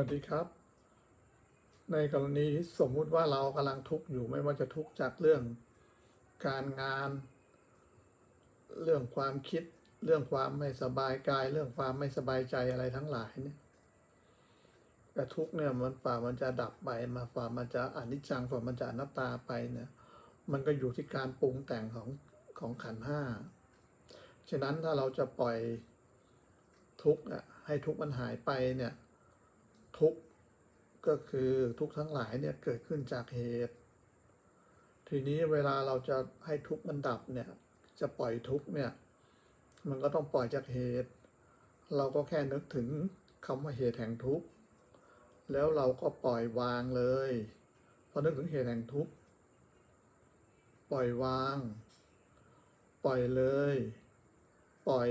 วัสดีครับ ในกรณีสมมุติว่าเรากำลังทุกข์อยู่ไม่ว่าจะทุกข์จากเรื่องการงาน เรื่องความคิด เรื่องความไม่สบายกาย เรื่องความไม่สบายใจอะไรทั้งหลายเนี่ยแต่ทุกข์เนี่ยมันฝ่ามันจะดับไปมาฝ่ามันจะอนิจจังฝ่ามันจะอนัตตาไปเนี่ยมันก็อยู่ที่การปรุงแต่งของของขันห้าฉะนั้นถ้าเราจะปล่อยทุกข์อะให้ทุกข์มันหายไปเนี่ย ทุกข์ก็คือทุกข์ทั้งหลายเนี่ยเกิดขึ้นจากเหตุ ทีนี้เวลาเราจะให้ทุกข์มันดับเนี่ยจะปล่อยทุกข์เนี่ยมันก็ต้องปล่อยจากเหตุ เราก็แค่นึกถึงคำว่าเหตุแห่งทุกข์แล้วเราก็ปล่อยวางเลยพอนึกถึงเหตุแห่งทุกข์ปล่อยวาง ปล่อยเลย ปล่อย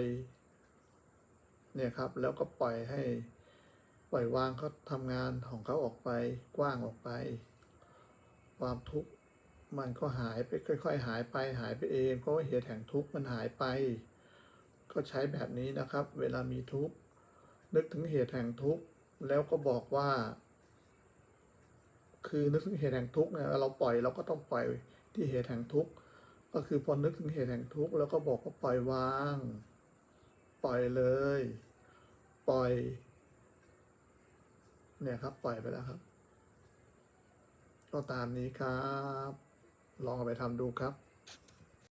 เนี่ยครับ แล้วก็ปล่อยให้ ปล่อยวางเขาทำงานของเขาออกไป กว้างออกไป ความทุกข์มันก็หายไปค่อยๆ หายไปหายไปเอง เพราะว่าเหตุแห่งทุกข์มันหายไป ก็ใช้แบบนี้นะครับ เวลามีทุกข์นึกถึงเหตุแห่งทุกข์แล้วก็บอกว่า คือนึกถึงเหตุแห่งทุกข์เนี่ยเราปล่อยเราก็ต้องปล่อยที่เหตุแห่งทุกข์ก็คือพอนึกถึงเหตุแห่งทุกข์แล้วก็บอกว่าปล่อยวาง ปล่อยเลย ปล่อย เนี่ยครับ ปล่อยไปแล้วครับ ก็ตามนี้ครับ ลองเอาไปทำดูครับ